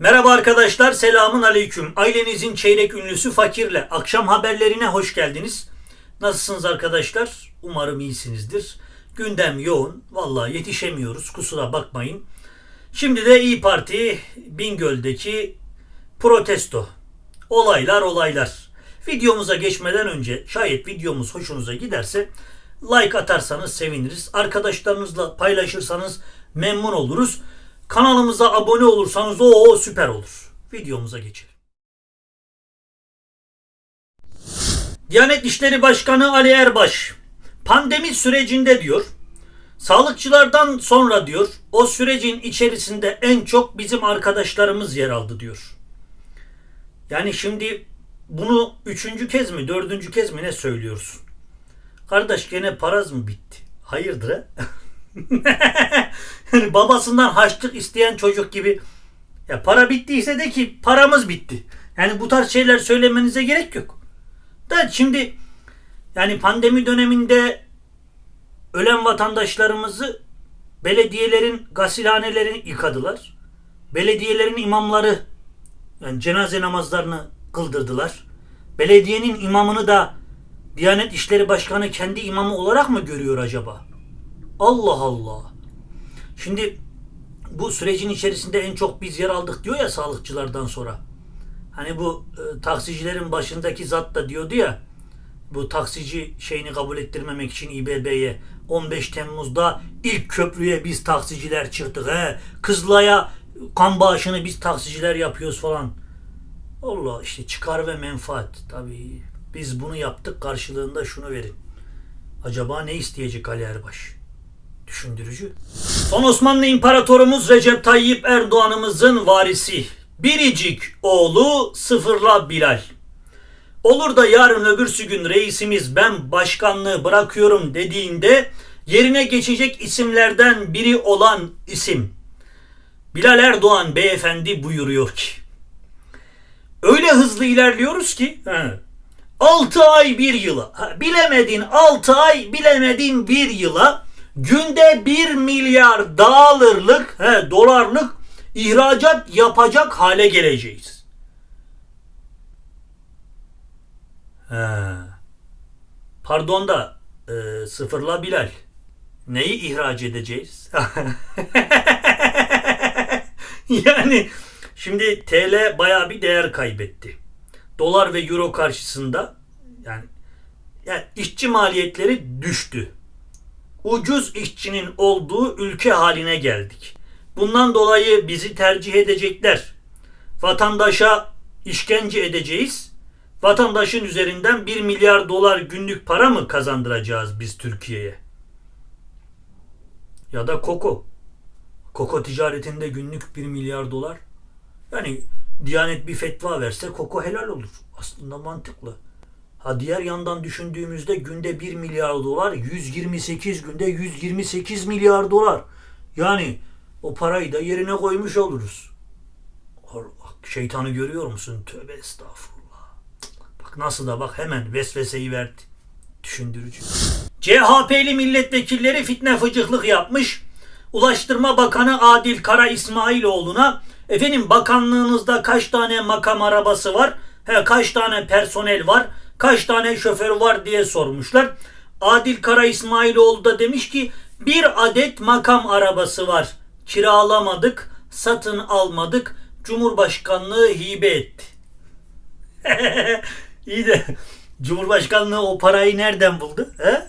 Merhaba arkadaşlar, selamun aleyküm. Ailenizin çeyrek ünlüsü Fakir'le akşam haberlerine hoş geldiniz. Nasılsınız arkadaşlar? Umarım iyisinizdir. Gündem yoğun. Vallahi yetişemiyoruz. Kusura bakmayın. Şimdi de İyi Parti Bingöl'deki protesto. Olaylar olaylar. Videomuza geçmeden önce şayet videomuz hoşunuza giderse like atarsanız seviniriz. Arkadaşlarınızla paylaşırsanız memnun oluruz. Kanalımıza abone olursanız o süper olur. Videomuza geçelim. Diyanet İşleri Başkanı Ali Erbaş pandemi sürecinde diyor sağlıkçılardan sonra diyor o sürecin içerisinde en çok bizim arkadaşlarımız yer aldı diyor. Yani şimdi bunu üçüncü kez mi dördüncü kez mi ne söylüyorsun? Kardeş gene paraz mı bitti? Hayırdır ha? babasından harçlık isteyen çocuk gibi ya para bittiyse de ki paramız bitti. Yani bu tarz şeyler söylemenize gerek yok. Da şimdi yani pandemi döneminde ölen vatandaşlarımızı belediyelerin gasilhanelerini yıkadılar. Belediyelerin imamları yani cenaze namazlarını kıldırdılar. Belediyenin imamını da Diyanet İşleri Başkanı kendi imamı olarak mı görüyor acaba? Allah Allah. Şimdi bu sürecin içerisinde en çok biz yer aldık diyor ya sağlıkçılardan sonra. Hani bu e, taksicilerin başındaki zat da diyordu ya bu taksici şeyini kabul ettirmemek için İBB'ye 15 Temmuz'da ilk köprüye biz taksiciler çıktık. He. Kızılay'a kan bağışını biz taksiciler yapıyoruz falan. Allah işte çıkar ve menfaat. Tabii biz bunu yaptık karşılığında şunu verin. Acaba ne isteyecek Ali Erbaş? Düşündürücü. Son Osmanlı İmparatorumuz Recep Tayyip Erdoğan'ımızın varisi. Biricik oğlu Sıfırla Bilal. Olur da yarın öbürsü gün reisimiz ben başkanlığı bırakıyorum dediğinde yerine geçecek isimlerden biri olan isim. Bilal Erdoğan beyefendi buyuruyor ki öyle hızlı ilerliyoruz ki he, 6 ay bir yıla bilemedin 6 ay bilemedin bir yıla günde 1 milyar dağılırlık he, dolarlık ihracat yapacak hale geleceğiz. He. Pardon da e, sıfırla Bilal. Neyi ihraç edeceğiz? yani şimdi TL bayağı bir değer kaybetti. Dolar ve euro karşısında yani, yani işçi maliyetleri düştü. Ucuz işçinin olduğu ülke haline geldik. Bundan dolayı bizi tercih edecekler. Vatandaşa işkence edeceğiz. Vatandaşın üzerinden 1 milyar dolar günlük para mı kazandıracağız biz Türkiye'ye? Ya da koko. Koko ticaretinde günlük 1 milyar dolar. Yani Diyanet bir fetva verse koko helal olur. Aslında mantıklı. Ha diğer yandan düşündüğümüzde günde 1 milyar dolar 128 günde 128 milyar dolar. Yani o parayı da yerine koymuş oluruz. Şeytanı görüyor musun? Tövbe estağfurullah. Bak nasıl da bak hemen vesveseyi verdi. Düşündürücü. CHP'li milletvekilleri fitne fıcıklık yapmış. Ulaştırma Bakanı Adil Kara İsmailoğlu'na efendim bakanlığınızda kaç tane makam arabası var? He, kaç tane personel var? Kaç tane şoför var diye sormuşlar. Adil Kara İsmailoğlu da demiş ki bir adet makam arabası var. Kiralamadık, satın almadık. Cumhurbaşkanlığı hibe etti. İyi de Cumhurbaşkanlığı o parayı nereden buldu? He?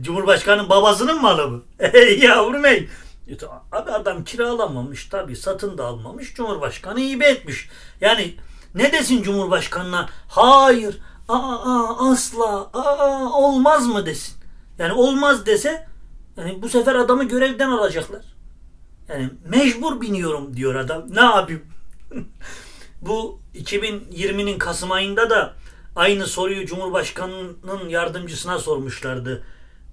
Cumhurbaşkanının babasının malı mı? Yavrum ey. Abi adam kiralamamış tabii satın da almamış. Cumhurbaşkanı hibe etmiş. Yani ne desin Cumhurbaşkanına? Hayır, aa, asla, aa, olmaz mı desin. Yani olmaz dese yani bu sefer adamı görevden alacaklar. Yani mecbur biniyorum diyor adam. Ne yapayım? bu 2020'nin Kasım ayında da aynı soruyu Cumhurbaşkanının yardımcısına sormuşlardı.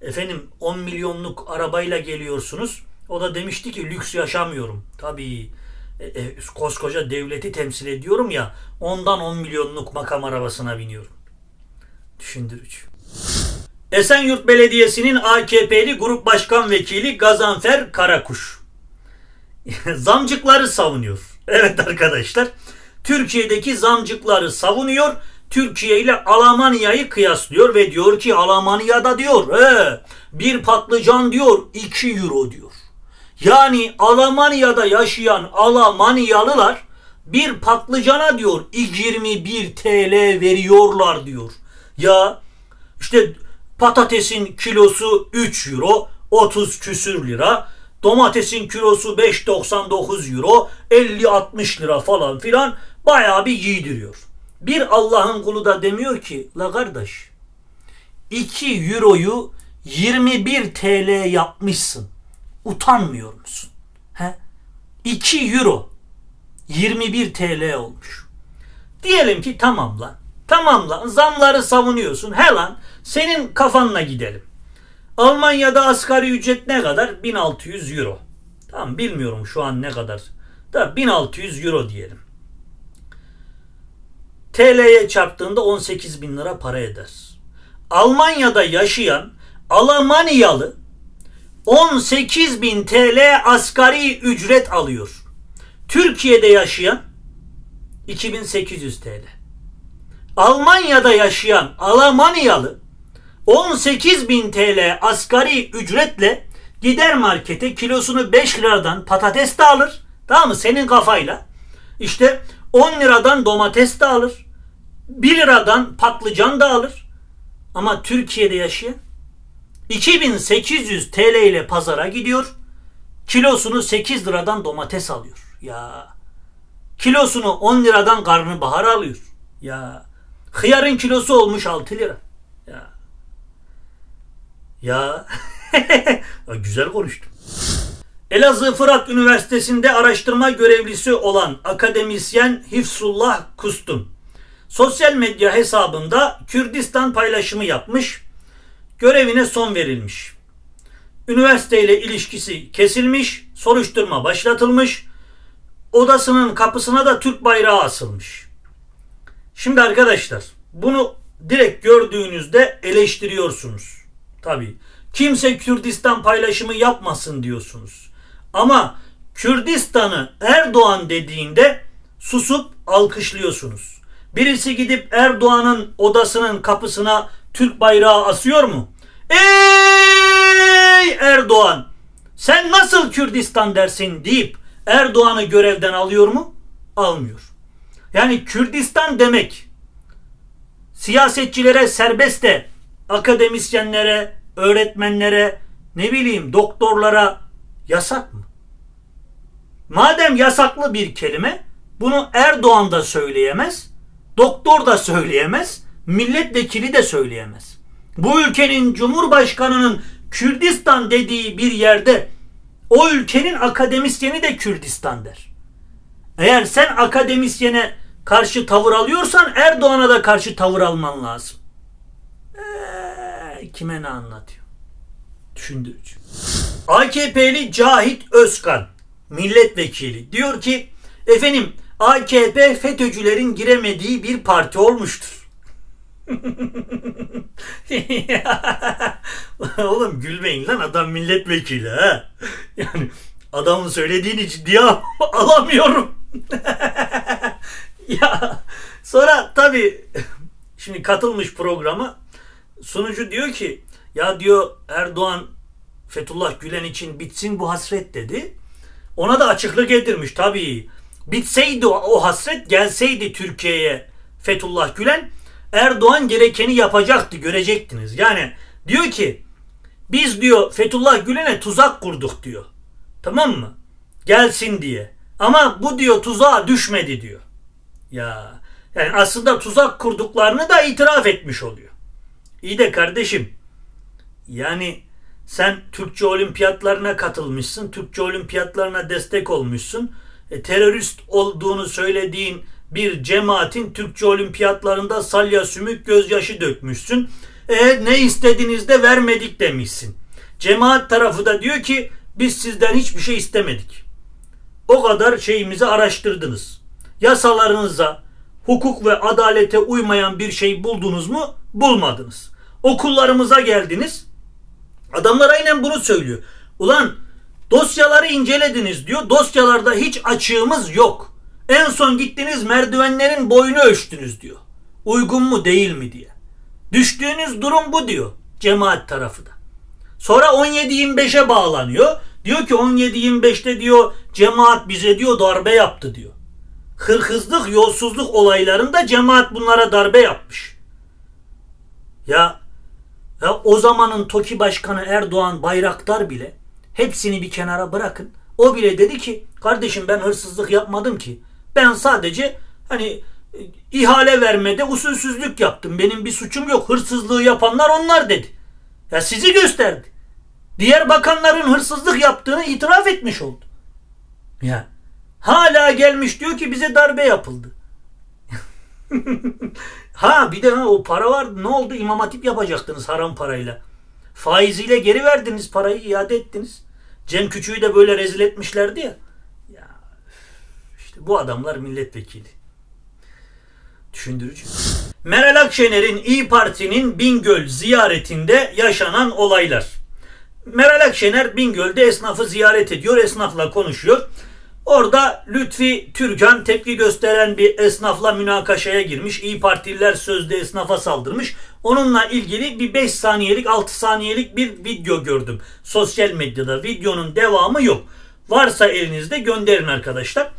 Efendim 10 milyonluk arabayla geliyorsunuz. O da demişti ki lüks yaşamıyorum. Tabii e, e, koskoca devleti temsil ediyorum ya ondan 10 milyonluk makam arabasına biniyorum. Düşündürücü. Esenyurt Belediyesi'nin AKP'li Grup Başkan Vekili Gazanfer Karakuş zamcıkları savunuyor. Evet arkadaşlar. Türkiye'deki zamcıkları savunuyor. Türkiye ile Almanya'yı kıyaslıyor ve diyor ki Almanya'da diyor he, bir patlıcan diyor 2 euro diyor. Yani Almanya'da yaşayan Almanyalılar bir patlıcana diyor 21 TL veriyorlar diyor. Ya işte patatesin kilosu 3 euro 30 küsür lira. Domatesin kilosu 5.99 euro 50-60 lira falan filan bayağı bir giydiriyor. Bir Allah'ın kulu da demiyor ki la kardeş 2 euroyu 21 TL yapmışsın. Utanmıyor musun? He? 2 euro 21 TL olmuş. Diyelim ki tamam lan. Tamam lan zamları savunuyorsun. He lan senin kafanla gidelim. Almanya'da asgari ücret ne kadar? 1600 euro. Tamam bilmiyorum şu an ne kadar. Da 1600 euro diyelim. TL'ye çarptığında 18 bin lira para eder. Almanya'da yaşayan Almanyalı 18 bin TL asgari ücret alıyor. Türkiye'de yaşayan 2800 TL. Almanya'da yaşayan Almanyalı 18 bin TL asgari ücretle gider markete kilosunu 5 liradan patates de alır. Tamam mı? Senin kafayla. İşte 10 liradan domates de alır. 1 liradan patlıcan da alır. Ama Türkiye'de yaşayan 2800 TL ile pazara gidiyor. Kilosunu 8 liradan domates alıyor. Ya kilosunu 10 liradan karnabahar alıyor. Ya hıyarın kilosu olmuş 6 lira. Ya ya güzel konuştum. Elazığ Fırat Üniversitesi'nde araştırma görevlisi olan akademisyen Hifsullah Kustun sosyal medya hesabında Kürdistan paylaşımı yapmış, görevine son verilmiş. Üniversiteyle ilişkisi kesilmiş, soruşturma başlatılmış, odasının kapısına da Türk bayrağı asılmış. Şimdi arkadaşlar bunu direkt gördüğünüzde eleştiriyorsunuz. Tabii. Kimse Kürdistan paylaşımı yapmasın diyorsunuz. Ama Kürdistan'ı Erdoğan dediğinde susup alkışlıyorsunuz. Birisi gidip Erdoğan'ın odasının kapısına Türk bayrağı asıyor mu? Ey Erdoğan! Sen nasıl Kürdistan dersin deyip Erdoğan'ı görevden alıyor mu? Almıyor. Yani Kürdistan demek siyasetçilere serbest de akademisyenlere, öğretmenlere, ne bileyim doktorlara yasak mı? Madem yasaklı bir kelime, bunu Erdoğan da söyleyemez, doktor da söyleyemez, milletvekili de söyleyemez. Bu ülkenin cumhurbaşkanının Kürdistan dediği bir yerde o ülkenin akademisyeni de Kürdistan der. Eğer sen akademisyene karşı tavır alıyorsan Erdoğan'a da karşı tavır alman lazım. Eee, kime ne anlatıyor? Düşündürücü. AKP'li Cahit Özkan milletvekili diyor ki efendim AKP FETÖ'cülerin giremediği bir parti olmuştur. Oğlum gülmeyin lan adam milletvekili ha. Yani adamın söylediğini ciddiye alamıyorum. ya sonra tabii şimdi katılmış programa sunucu diyor ki ya diyor Erdoğan Fethullah Gülen için bitsin bu hasret dedi. Ona da açıklık getirmiş tabii. Bitseydi o, o hasret gelseydi Türkiye'ye Fethullah Gülen Erdoğan gerekeni yapacaktı görecektiniz. Yani diyor ki biz diyor Fethullah Gülen'e tuzak kurduk diyor. Tamam mı? Gelsin diye. Ama bu diyor tuzağa düşmedi diyor. Ya yani aslında tuzak kurduklarını da itiraf etmiş oluyor. İyi de kardeşim yani sen Türkçe olimpiyatlarına katılmışsın. Türkçe olimpiyatlarına destek olmuşsun. E, terörist olduğunu söylediğin bir cemaatin Türkçe olimpiyatlarında salya sümük gözyaşı dökmüşsün. E, ne istediniz de vermedik demişsin. Cemaat tarafı da diyor ki biz sizden hiçbir şey istemedik. O kadar şeyimizi araştırdınız. Yasalarınıza, hukuk ve adalete uymayan bir şey buldunuz mu? Bulmadınız. Okullarımıza geldiniz. Adamlar aynen bunu söylüyor. Ulan dosyaları incelediniz diyor. Dosyalarda hiç açığımız yok. En son gittiniz merdivenlerin boyunu ölçtünüz diyor. Uygun mu değil mi diye. Düştüğünüz durum bu diyor cemaat tarafı da. Sonra 17-25'e bağlanıyor. Diyor ki 17-25'te diyor cemaat bize diyor darbe yaptı diyor. Hırhızlık, yolsuzluk olaylarında cemaat bunlara darbe yapmış. Ya, ya o zamanın TOKİ Başkanı Erdoğan Bayraktar bile hepsini bir kenara bırakın. O bile dedi ki kardeşim ben hırsızlık yapmadım ki. Ben sadece hani ihale vermede usulsüzlük yaptım. Benim bir suçum yok. Hırsızlığı yapanlar onlar dedi. Ya sizi gösterdi. Diğer bakanların hırsızlık yaptığını itiraf etmiş oldu. Ya hala gelmiş diyor ki bize darbe yapıldı. ha bir de ha, o para var. Ne oldu? İmam Hatip yapacaktınız haram parayla. Faiziyle geri verdiniz parayı iade ettiniz. Cem Küçük'ü de böyle rezil etmişlerdi ya. Ya işte bu adamlar milletvekili. Düşündürücü. Meral Akşener'in İyi Parti'nin Bingöl ziyaretinde yaşanan olaylar. Meral Akşener Bingöl'de esnafı ziyaret ediyor, esnafla konuşuyor. Orada Lütfi Türkan tepki gösteren bir esnafla münakaşaya girmiş. İyi Partililer sözde esnafa saldırmış. Onunla ilgili bir 5 saniyelik 6 saniyelik bir video gördüm. Sosyal medyada videonun devamı yok. Varsa elinizde gönderin arkadaşlar.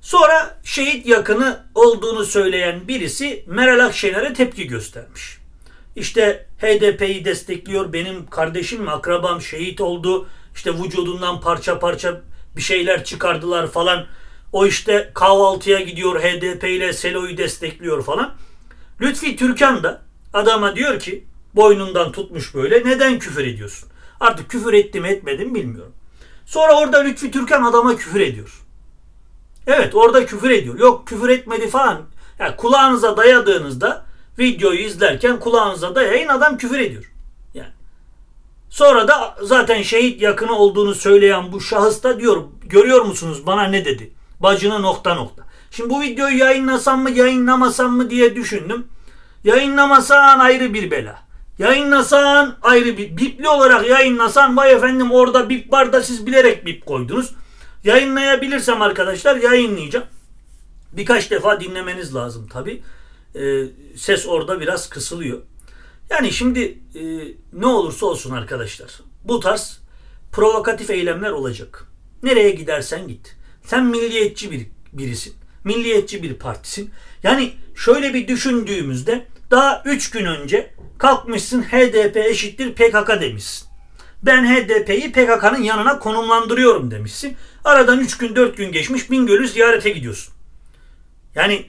Sonra şehit yakını olduğunu söyleyen birisi Meral Akşener'e tepki göstermiş. İşte HDP'yi destekliyor. Benim kardeşim, akrabam şehit oldu. İşte vücudundan parça parça bir şeyler çıkardılar falan. O işte kahvaltıya gidiyor HDP ile Selo'yu destekliyor falan. Lütfi Türkan da adama diyor ki boynundan tutmuş böyle neden küfür ediyorsun? Artık küfür ettim etmedim bilmiyorum. Sonra orada Lütfi Türkan adama küfür ediyor. Evet orada küfür ediyor. Yok küfür etmedi falan. Yani kulağınıza dayadığınızda videoyu izlerken kulağınıza dayayın adam küfür ediyor. Sonra da zaten şehit yakını olduğunu söyleyen bu şahıs da diyor görüyor musunuz bana ne dedi? Bacını nokta nokta. Şimdi bu videoyu yayınlasam mı yayınlamasam mı diye düşündüm. Yayınlamasan ayrı bir bela. Yayınlasan ayrı bir bipli olarak yayınlasan vay efendim orada bip var da siz bilerek bip koydunuz. Yayınlayabilirsem arkadaşlar yayınlayacağım. Birkaç defa dinlemeniz lazım tabi. Ee, ses orada biraz kısılıyor. Yani şimdi e, ne olursa olsun arkadaşlar bu tarz provokatif eylemler olacak. Nereye gidersen git. Sen milliyetçi bir birisin. Milliyetçi bir partisin. Yani şöyle bir düşündüğümüzde daha 3 gün önce kalkmışsın HDP eşittir PKK demişsin. Ben HDP'yi PKK'nın yanına konumlandırıyorum demişsin. Aradan 3 gün 4 gün geçmiş Bingöl'ü ziyarete gidiyorsun. Yani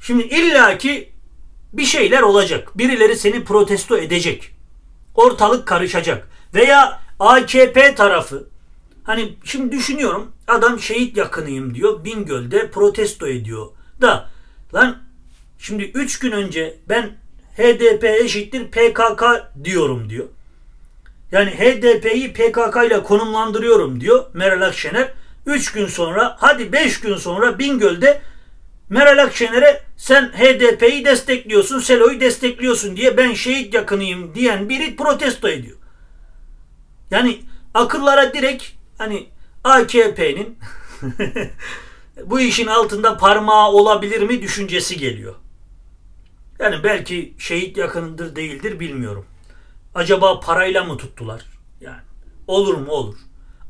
şimdi illaki bir şeyler olacak. Birileri seni protesto edecek. Ortalık karışacak. Veya AKP tarafı hani şimdi düşünüyorum adam şehit yakınıyım diyor Bingöl'de protesto ediyor. Da lan şimdi 3 gün önce ben HDP eşittir PKK diyorum diyor. Yani HDP'yi PKK ile konumlandırıyorum diyor Meral Akşener. 3 gün sonra hadi 5 gün sonra Bingöl'de Meral Akşener'e sen HDP'yi destekliyorsun, Selo'yu destekliyorsun diye ben şehit yakınıyım diyen biri protesto ediyor. Yani akıllara direkt hani AKP'nin bu işin altında parmağı olabilir mi düşüncesi geliyor. Yani belki şehit yakınıdır değildir bilmiyorum. Acaba parayla mı tuttular? Yani olur mu olur.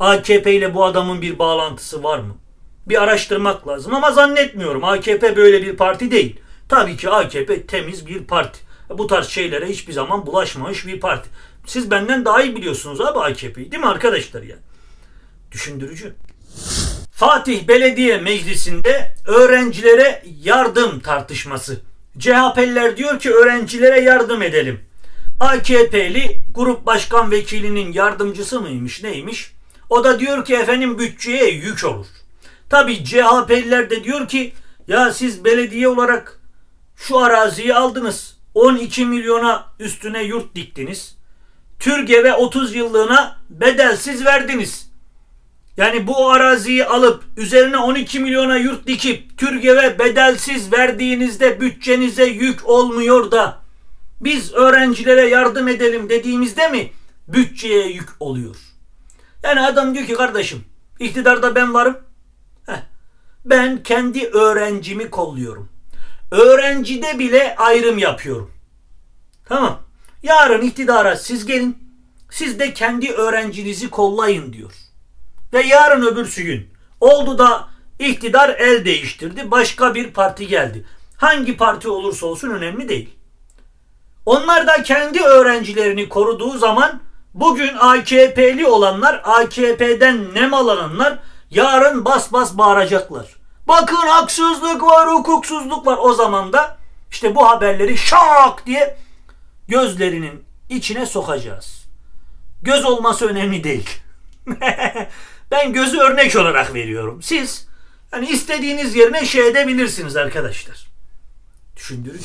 AKP ile bu adamın bir bağlantısı var mı? Bir araştırmak lazım ama zannetmiyorum. AKP böyle bir parti değil. Tabii ki AKP temiz bir parti. Bu tarz şeylere hiçbir zaman bulaşmamış bir parti. Siz benden daha iyi biliyorsunuz abi AKP'yi değil mi arkadaşlar ya? Düşündürücü. Fatih Belediye Meclisi'nde öğrencilere yardım tartışması. CHP'liler diyor ki öğrencilere yardım edelim. AKP'li grup başkan vekilinin yardımcısı mıymış neymiş? O da diyor ki efendim bütçeye yük olur. Tabi CHP'liler de diyor ki ya siz belediye olarak şu araziyi aldınız. 12 milyona üstüne yurt diktiniz. Türgev'e 30 yıllığına bedelsiz verdiniz. Yani bu araziyi alıp üzerine 12 milyona yurt dikip Türgev'e bedelsiz verdiğinizde bütçenize yük olmuyor da biz öğrencilere yardım edelim dediğimizde mi bütçeye yük oluyor? Yani adam diyor ki kardeşim iktidarda ben varım. Ben kendi öğrencimi kolluyorum. Öğrencide bile ayrım yapıyorum. Tamam. Yarın iktidara siz gelin. Siz de kendi öğrencinizi kollayın diyor. Ve yarın öbürsü gün oldu da iktidar el değiştirdi. Başka bir parti geldi. Hangi parti olursa olsun önemli değil. Onlar da kendi öğrencilerini koruduğu zaman bugün AKP'li olanlar, AKP'den nemalananlar yarın bas bas bağıracaklar. Bakın haksızlık var, hukuksuzluk var. O zaman da işte bu haberleri şak diye gözlerinin içine sokacağız. Göz olması önemli değil. ben gözü örnek olarak veriyorum. Siz hani istediğiniz yerine şey edebilirsiniz arkadaşlar. Düşündürücü.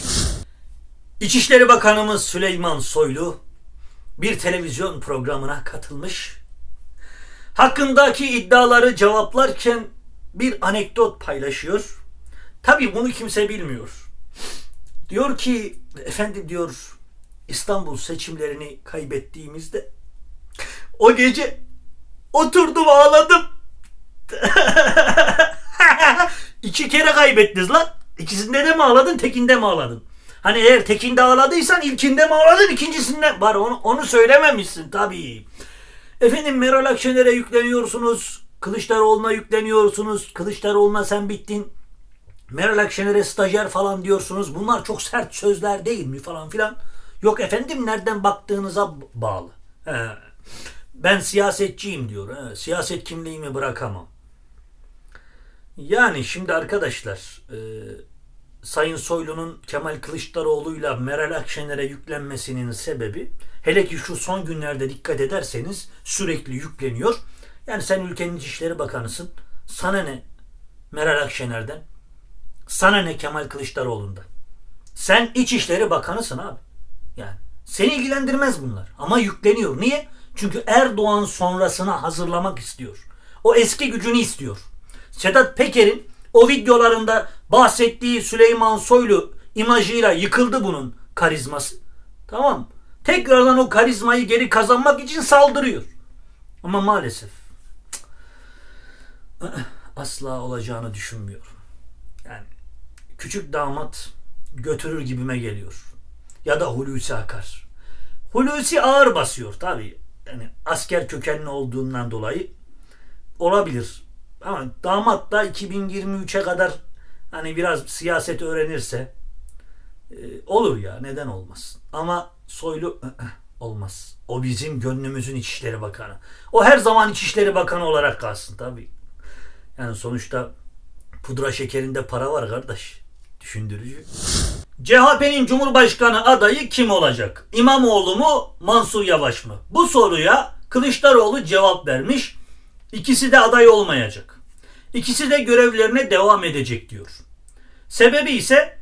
İçişleri Bakanımız Süleyman Soylu bir televizyon programına katılmış. Hakkındaki iddiaları cevaplarken bir anekdot paylaşıyor. Tabii bunu kimse bilmiyor. Diyor ki efendim diyor İstanbul seçimlerini kaybettiğimizde o gece oturdum ağladım. İki kere kaybettiniz lan. İkisinde de mi ağladın, tekinde mi ağladın? Hani eğer tekinde ağladıysan ilkinde mi ağladın, ikincisinde var onu, onu söylememişsin tabii. Efendim Meral Akşener'e yükleniyorsunuz, Kılıçdaroğlu'na yükleniyorsunuz, Kılıçdaroğlu'na sen bittin. Meral Akşener'e stajyer falan diyorsunuz. Bunlar çok sert sözler değil mi falan filan. Yok efendim nereden baktığınıza bağlı. He. Ben siyasetçiyim diyor. He. Siyaset kimliğimi bırakamam. Yani şimdi arkadaşlar e, Sayın Soylu'nun Kemal Kılıçdaroğlu'yla Meral Akşener'e yüklenmesinin sebebi hele ki şu son günlerde dikkat ederseniz sürekli yükleniyor. Yani sen ülkenin İçişleri Bakanısın. Sana ne Meral Akşener'den? Sana ne Kemal Kılıçdaroğlu'ndan? Sen İçişleri Bakanısın abi. Yani seni ilgilendirmez bunlar. Ama yükleniyor. Niye? Çünkü Erdoğan sonrasına hazırlamak istiyor. O eski gücünü istiyor. Sedat Peker'in o videolarında bahsettiği Süleyman Soylu imajıyla yıkıldı bunun karizması. Tamam? Tekrardan o karizmayı geri kazanmak için saldırıyor. Ama maalesef asla olacağını düşünmüyorum. Yani küçük damat götürür gibime geliyor. Ya da Hulusi Akar. Hulusi ağır basıyor tabii. Yani asker kökenli olduğundan dolayı olabilir. Ama damat da 2023'e kadar hani biraz siyaset öğrenirse e, olur ya neden olmaz. Ama Soylu olmaz. O bizim gönlümüzün İçişleri Bakanı. O her zaman İçişleri Bakanı olarak kalsın tabii. Yani sonuçta pudra şekerinde para var kardeş. Düşündürücü. CHP'nin Cumhurbaşkanı adayı kim olacak? İmamoğlu mu, Mansur Yavaş mı? Bu soruya Kılıçdaroğlu cevap vermiş. İkisi de aday olmayacak. İkisi de görevlerine devam edecek diyor. Sebebi ise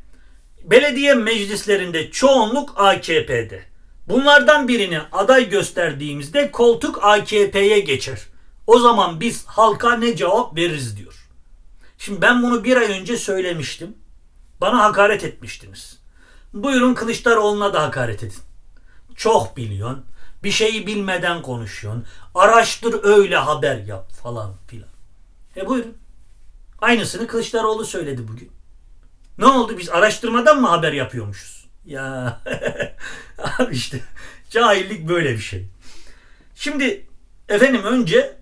belediye meclislerinde çoğunluk AKP'de. Bunlardan birini aday gösterdiğimizde koltuk AKP'ye geçer. O zaman biz halka ne cevap veririz diyor. Şimdi ben bunu bir ay önce söylemiştim. Bana hakaret etmiştiniz. Buyurun Kılıçdaroğlu'na da hakaret edin. Çok biliyorsun. Bir şeyi bilmeden konuşuyorsun. Araştır öyle haber yap falan filan. E buyurun. Aynısını Kılıçdaroğlu söyledi bugün. Ne oldu biz araştırmadan mı haber yapıyormuşuz? Ya abi işte cahillik böyle bir şey. Şimdi efendim önce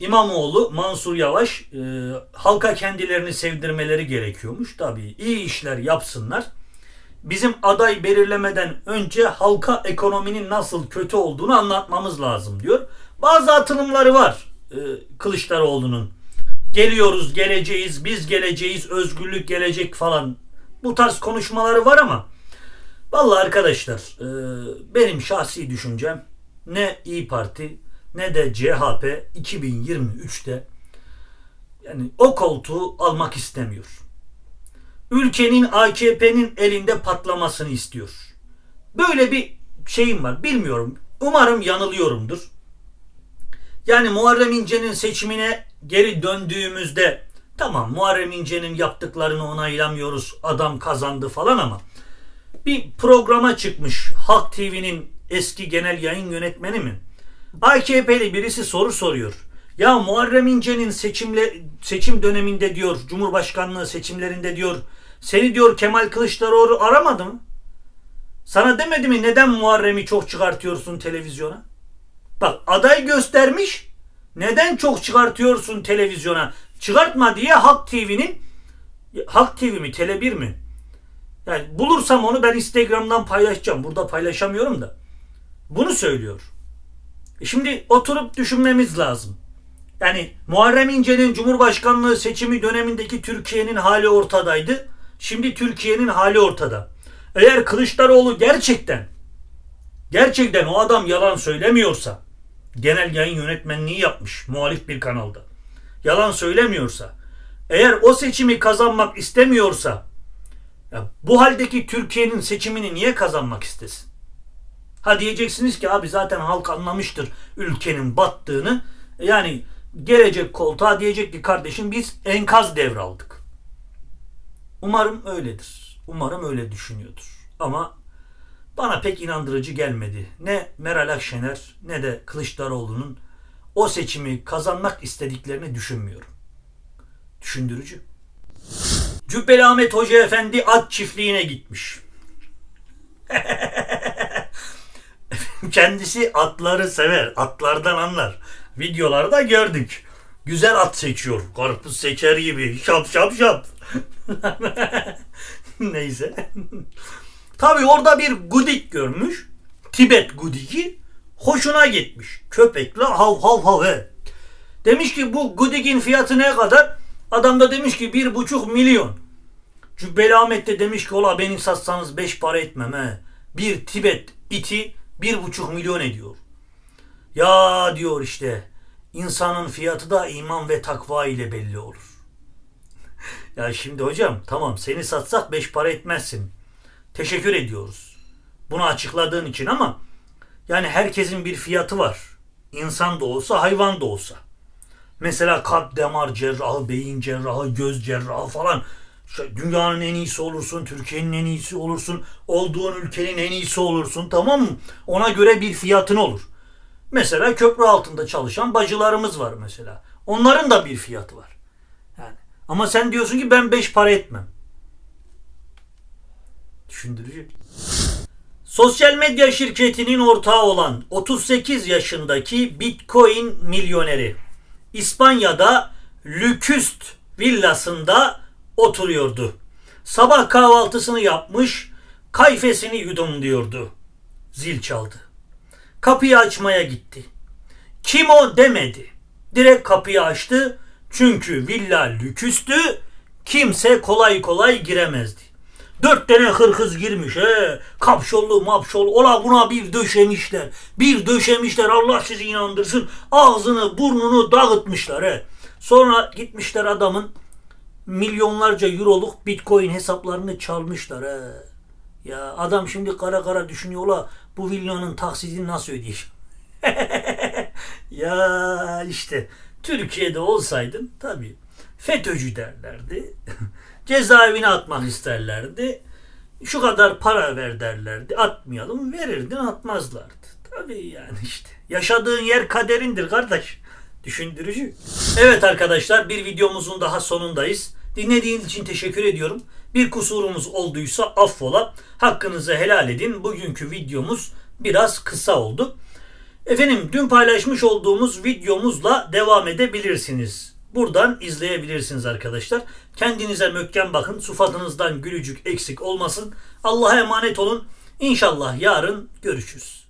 İmamoğlu, Mansur Yavaş e, halka kendilerini sevdirmeleri gerekiyormuş. Tabii iyi işler yapsınlar. Bizim aday belirlemeden önce halka ekonominin nasıl kötü olduğunu anlatmamız lazım diyor. Bazı atılımları var e, Kılıçdaroğlu'nun. Geliyoruz, geleceğiz, biz geleceğiz, özgürlük gelecek falan. Bu tarz konuşmaları var ama vallahi arkadaşlar e, benim şahsi düşüncem ne İyi Parti ne de CHP 2023'te yani o koltuğu almak istemiyor. Ülkenin AKP'nin elinde patlamasını istiyor. Böyle bir şeyim var. Bilmiyorum. Umarım yanılıyorumdur. Yani Muharrem İnce'nin seçimine geri döndüğümüzde tamam Muharrem İnce'nin yaptıklarını onaylamıyoruz. Adam kazandı falan ama bir programa çıkmış Halk TV'nin eski genel yayın yönetmeni mi? AKP'li birisi soru soruyor. Ya Muharrem İnce'nin seçimle seçim döneminde diyor, Cumhurbaşkanlığı seçimlerinde diyor, seni diyor Kemal Kılıçdaroğlu aramadı mı? Sana demedi mi neden Muharrem'i çok çıkartıyorsun televizyona? Bak aday göstermiş. Neden çok çıkartıyorsun televizyona? Çıkartma diye Halk TV'nin Halk TV mi Tele1 mi? Yani bulursam onu ben Instagram'dan paylaşacağım. Burada paylaşamıyorum da. Bunu söylüyor. E şimdi oturup düşünmemiz lazım. Yani Muharrem İnce'nin Cumhurbaşkanlığı seçimi dönemindeki Türkiye'nin hali ortadaydı. Şimdi Türkiye'nin hali ortada. Eğer Kılıçdaroğlu gerçekten gerçekten o adam yalan söylemiyorsa genel yayın yönetmenliği yapmış muhalif bir kanalda. Yalan söylemiyorsa eğer o seçimi kazanmak istemiyorsa ya bu haldeki Türkiye'nin seçimini niye kazanmak istesin? Ha diyeceksiniz ki abi zaten halk anlamıştır ülkenin battığını. Yani gelecek koltuğa diyecek ki kardeşim biz enkaz devraldık. Umarım öyledir. Umarım öyle düşünüyordur. Ama bana pek inandırıcı gelmedi. Ne Meral Akşener ne de Kılıçdaroğlu'nun o seçimi kazanmak istediklerini düşünmüyorum. Düşündürücü. Cübbeli Ahmet Hoca Efendi at çiftliğine gitmiş. Kendisi atları sever. Atlardan anlar. Videolarda gördük. Güzel at seçiyor. Karpuz seçer gibi. Şap şap şap. Neyse. Tabii orada bir gudik görmüş. Tibet gudiki. Hoşuna gitmiş. Köpekle hav hav hav he. Demiş ki bu gudikin fiyatı ne kadar? Adam da demiş ki bir buçuk milyon. Cübbeli Ahmet de demiş ki ola beni satsanız beş para etmem he. Bir Tibet iti bir buçuk milyon ediyor. Ya diyor işte insanın fiyatı da iman ve takva ile belli olur. ya şimdi hocam tamam seni satsak beş para etmezsin. Teşekkür ediyoruz. Bunu açıkladığın için ama yani herkesin bir fiyatı var. İnsan da olsa hayvan da olsa. Mesela kalp damar cerrahı, beyin cerrahı, göz cerrahı falan. Dünyanın en iyisi olursun, Türkiye'nin en iyisi olursun, olduğun ülkenin en iyisi olursun tamam mı? Ona göre bir fiyatın olur. Mesela köprü altında çalışan bacılarımız var mesela. Onların da bir fiyatı var. Yani ama sen diyorsun ki ben beş para etmem. Düşündürücü. Sosyal medya şirketinin ortağı olan 38 yaşındaki Bitcoin milyoneri İspanya'da Lüküst villasında oturuyordu. Sabah kahvaltısını yapmış, kayfesini yudumluyordu. Zil çaldı. Kapıyı açmaya gitti. Kim o demedi. Direkt kapıyı açtı. Çünkü villa lüküstü. Kimse kolay kolay giremezdi. Dört tane hırkız girmiş he. Kapşollu mapşol ola buna bir döşemişler. Bir döşemişler Allah sizi inandırsın. Ağzını burnunu dağıtmışlar he. Sonra gitmişler adamın milyonlarca euroluk bitcoin hesaplarını çalmışlar he. Ya adam şimdi kara kara düşünüyor ola bu villanın taksidini nasıl ödeyecek? ya işte Türkiye'de olsaydın tabii FETÖ'cü derlerdi. Cezaevine atmak isterlerdi. Şu kadar para ver derlerdi. Atmayalım. Verirdin atmazlardı. Tabii yani işte. Yaşadığın yer kaderindir kardeş. Düşündürücü. Evet arkadaşlar bir videomuzun daha sonundayız. Dinlediğiniz için teşekkür ediyorum. Bir kusurumuz olduysa affola. Hakkınızı helal edin. Bugünkü videomuz biraz kısa oldu. Efendim dün paylaşmış olduğumuz videomuzla devam edebilirsiniz. Buradan izleyebilirsiniz arkadaşlar. Kendinize mökken bakın. Sufatınızdan gülücük eksik olmasın. Allah'a emanet olun. İnşallah yarın görüşürüz.